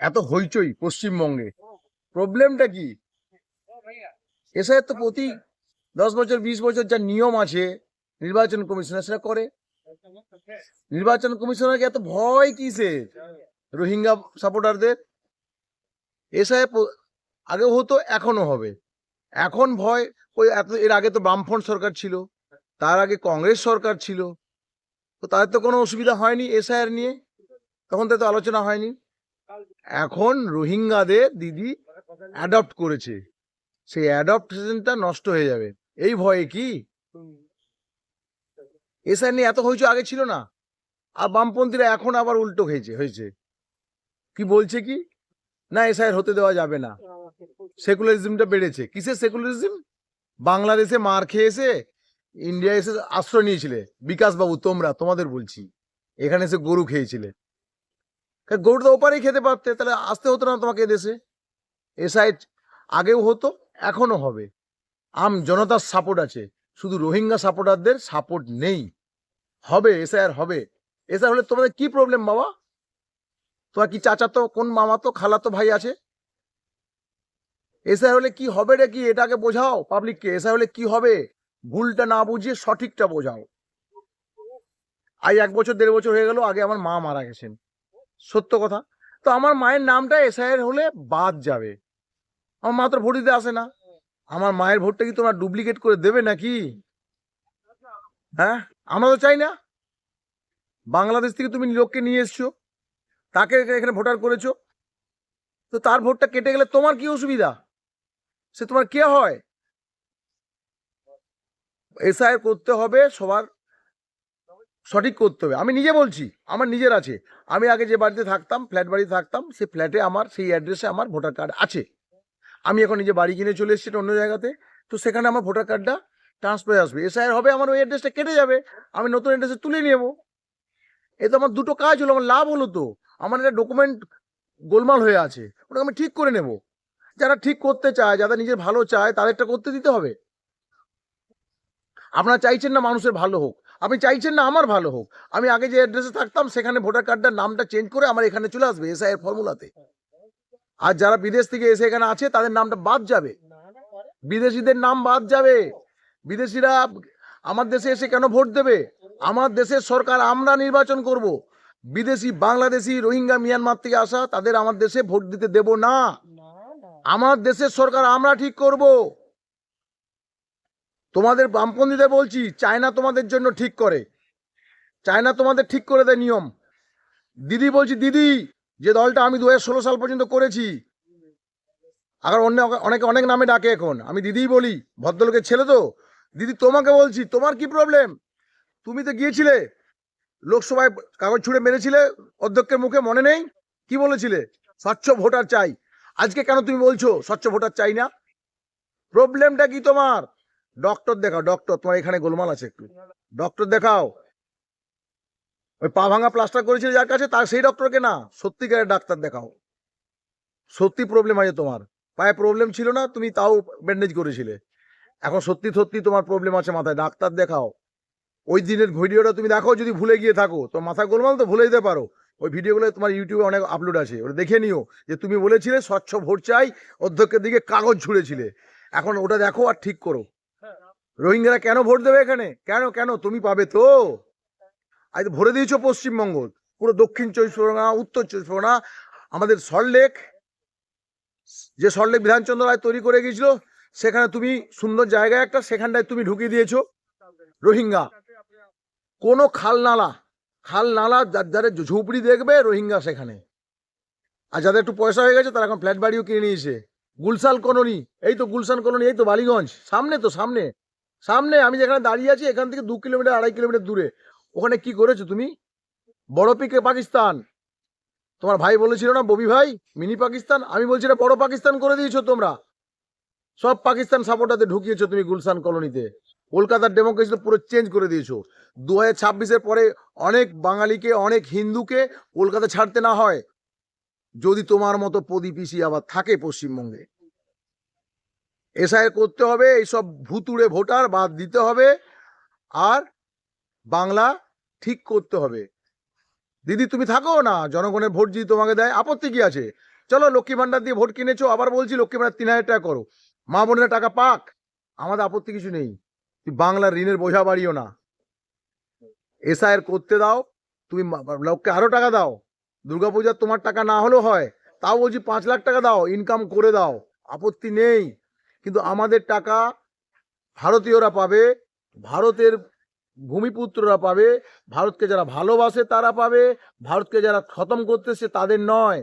এত হইচই পশ্চিমবঙ্গে। প্রবলেমটা কি? এসআইয়ের তো প্রতি দশ বছর বিশ বছর যা নিয়ম আছে নির্বাচন কমিশনার সেটা করে। নির্বাচন কমিশনারকে এত ভয় কিসে রোহিঙ্গা সাপোর্টারদের। এসআই আগে হতো এখনও হবে। এখন ভয় ওই এত এর আগে তো বামফ্রন্ট সরকার ছিল তার আগে কংগ্রেস সরকার ছিল। তো তাদের তো কোনো অসুবিধা হয়নি এসআইআর নিয়ে। তখন তো আলোচনা হয়নি। এখন রোহিঙ্গাদের দিদি অ্যাডপ্ট করেছে। সেই অ্যাডপ্টেশনটা নষ্ট হয়ে যাবে। এই ভয়ে কি? এসআই নিয়ে এত হয়েছে আগে ছিল না। আর বামপন্থীরা এখন আবার উল্টো হয়েছে হয়েছে। কি বলছে কি? না, এসআইয়ের হতে দেওয়া যাবে না। সেকুলারিজমটা বেড়েছে। কিসের সেকুলারিজম? বাংলাদেশে মার খেয়েছে, ইন্ডিয়া এসে আশ্রয় নিয়েছিলে। বিকাশ বাবু তোমরা, তোমাদের বলছি। এখানে এসে গরু খেয়েছিলে। গরু তো ওপারেই খেতে পারতে, তাহলে আসতে হতো না তোমাকে এদেশে এসআই আগেও হতো এখনও হবে। আম জনতার সাপোর্ট আছে, শুধু রোহিঙ্গা সাপোর্টারদের সাপোর্ট নেই। হবে এসআইআর হবে। এসআই হলে তোমাদের কি প্রবলেম বাবা? তোমার কি চাচা তো কোন মামা তো খালা তো ভাই আছে? এসআই হলে কি হবে রে কি? এটাকে বোঝাও পাবলিককে এসআই হলে কি হবে? ভুলটা না বুঝিয়ে সঠিকটা বোঝাও। আজ এক বছর, দেড় বছর হয়ে গেল, আগে আমার মা মারা গেছেন। সত্য কথা। তো আমার মায়ের নামটা এসআইয়ের হলে বাদ যাবে। আমার মা তো ভোট দিতে আসে না। আমার মায়ের ভোটটা কি তোমরা ডুপ্লিকেট করে দেবে নাকি? হ্যাঁ? আমরা তো চাই না। বাংলাদেশ থেকে তুমি লোককে নিয়ে এসছো। তাকে এখানে ভোটার করেছ। তো তার ভোটটা কেটে গেলে তোমার কি অসুবিধা? সে তোমার কে হয়? এসআই করতে হবে সবার সঠিক করতে হবে। আমি নিজে বলছি, আমার নিজের আছে। আমি আগে যে বাড়িতে থাকতাম ফ্ল্যাট বাড়িতে থাকতাম সেই ফ্ল্যাটে আমার, সেই অ্যাড্রেসে আমার ভোটার কার্ড আছে। আমি এখন নিজে বাড়ি কিনে চলে এসেছি অন্য জায়গাতে, তো সেখানে আমার ভোটার কার্ডটা ট্রান্সফার আসবে। এসআইআর হবে, আমার ওই অ্যাড্রেসটা কেটে যাবে। আমি নতুন অ্যাড্রেসে তুলে নেব। এ তো আমার দুটো কাজ হলো, আমার লাভ হলো তো। আমার একটা ডকুমেন্ট গোলমাল হয়ে আছে ওটা আমি ঠিক করে নেব। যারা ঠিক করতে চায় যারা নিজের ভালো চায়, তাদেরটা করতে দিতে হবে। আপনারা চাইছেন না মানুষের ভালো হোক। আপনি চাইছেন না আমার ভালো হোক। আমি আগে যে অ্যাড্রেসে থাকতাম সেখানে ভোটার কার্ডটার নামটা চেঞ্জ করে আমার এখানে চলে আসবে এসআই এর ফর্মুলাতে আর যারা বিদেশ থেকে এসে এখানে আছে তাদের নামটা বাদ যাবে। বিদেশিদের নাম বাদ যাবে। বিদেশিরা আমার দেশে এসে কেন ভোট দেবে? আমার দেশের সরকার আমরা নির্বাচন করব। বিদেশি বাংলাদেশি রোহিঙ্গা মিয়ানমার থেকে আসা তাদের আমার দেশে ভোট দিতে দেব না। আমার দেশের সরকার আমরা ঠিক করব। তোমাদের বামপন্থীদের বলছি, চায়না তোমাদের জন্য ঠিক করে। চায়না তোমাদের ঠিক করে দেয় নিয়ম। দিদি বলছি, দিদি, যে দলটা আমি দু সাল পর্যন্ত করেছি, আবার অন্য অনেকে, অনেক নামে ডাকে এখন। আমি দিদিই বলি, ভদ্রলোকের ছেলে তো। দিদি, তোমাকে বলছি, তোমার কি প্রবলেম তুমি তো গিয়েছিলে, লোকসভায় কাগজ ছুঁড়ে মেরেছিলে, অধ্যক্ষের মুখে মনে নেই, কি বলেছিলে? স্বচ্ছ ভোটার চাই। আজকে কেন তুমি বলছো, স্বচ্ছ ভোটার চাই না? প্রবলেমটা কি তোমার? ডক্টর দেখাও, ডক্টর, তোমার এখানে গোলমাল আছে একটু। ডক্টর দেখাও। ওই পা ভাঙা প্লাস্টার করেছিল যার কাছে, তার সেই ডক্টরকে না, সত্যিকারের ডাক্তার দেখাও। সত্যি প্রবলেম আছে তোমার। পায়ে প্রবলেম ছিল না, তুমি তাও ব্যান্ডেজ করেছিলে। এখন সত্যি সত্যি তোমার প্রবলেম আছে মাথায়, ডাক্তার দেখাও। ওই দিনের ভিডিওটা তুমি দেখো, যদি ভুলে গিয়ে থাকো। তো মাথা গোলমাল তো ভুলে যেতে পারো। ওই ভিডিওগুলো তোমার ইউটিউবে অনেক আপলোড আছে, ওটা দেখে নিও। যে তুমি বলেছিলে, স্বচ্ছ ভোট চাই, অধ্যক্ষের দিকে কাগজ ছুঁড়েছিলে। এখন ওটা দেখো আর ঠিক করো। রোহিঙ্গারা কেন ভোট দেবে এখানে? কেন কেন? তুমি পাবে তো? আজ ভরে দিয়েছ পশ্চিমবঙ্গ। পুরো দক্ষিণ চব্বিশ পরগনা, উত্তর চব্বিশ পরগনা, আমাদের সল্টলেক যে সল্টলেক বিধানচন্দ্র রায় তৈরি করে গিয়েছিল, সেখানে তুমি সুন্দর জায়গা একটা, সেখানটায় তুমি ঢুকিয়ে দিয়েছ। রোহিঙ্গা, কোনো খাল নালা খাল নালা যার যাদের ঝুপড়ি দেখবে রোহিঙ্গা সেখানে। আর যাদের একটু পয়সা হয়ে গেছে, তারা এখন ফ্ল্যাট বাড়িও কিনে নিয়েছে। গুলশান কলোনি, এই তো গুলশান কলোনি, এই তো বালিগঞ্জ, সামনে তো, সামনে। সামনে আমি যেখানে দাঁড়িয়ে আছি, এখান থেকে দু কিলোমিটার, আড়াই কিলোমিটার দূরে। ওখানে কি করেছ তুমি? বড় পিকে পাকিস্তান। তোমার ভাই বলেছিল না, ববি ভাই, মিনি পাকিস্তান? আমি বলছি, এটা বড় পাকিস্তান করে দিয়েছ তোমরা। সব পাকিস্তান সাপোর্টারতে ঢুকিয়েছো তুমি গুলশান কলোনিতে। কলকাতার ডেমোক্রেসি পুরো চেঞ্জ করে দিয়েছ। দু হাজার ছাব্বিশের পরে অনেক বাঙালিকে, অনেক হিন্দুকে কলকাতা ছাড়তে না হয়। যদি তোমার মতো প্রদীপিসি আবার থাকে পশ্চিমবঙ্গে। এসআই করতে হবে, এইসব ভুতুড়ে ভোটার বাদ দিতে হবে আর বাংলা ঠিক করতে হবে। দিদি, তুমি থাকো না? জনগণের ভোট যদি তোমাকে দেয়, আপত্তি কি আছে? চলো লক্ষ্মী ভান্ডার দিয়ে ভোট কিনেছো, আবার বলছি লক্ষ্মী ভান্ডার তিন হাজার টাকা করো। মা বোনেরা টাকা পাক, আমাদের আপত্তি কিছু নেই। তুই বাংলার ঋণের বোঝা বাড়িও না। এসআইয়ের করতে দাও, তুমি লোককে আরও টাকা দাও। দুর্গাপূজার তোমার টাকা না হলেও হয়, তাও বলছি পাঁচ লাখ টাকা দাও ইনকাম করে দাও। আপত্তি নেই। কিন্তু আমাদের টাকা ভারতীয়রা পাবে, ভারতের ভূমিপুত্ররা পাবে, ভারতকে যারা ভালোবাসে তারা পাবে, ভারতকে যারা খতম করতেছে তাদের নয়।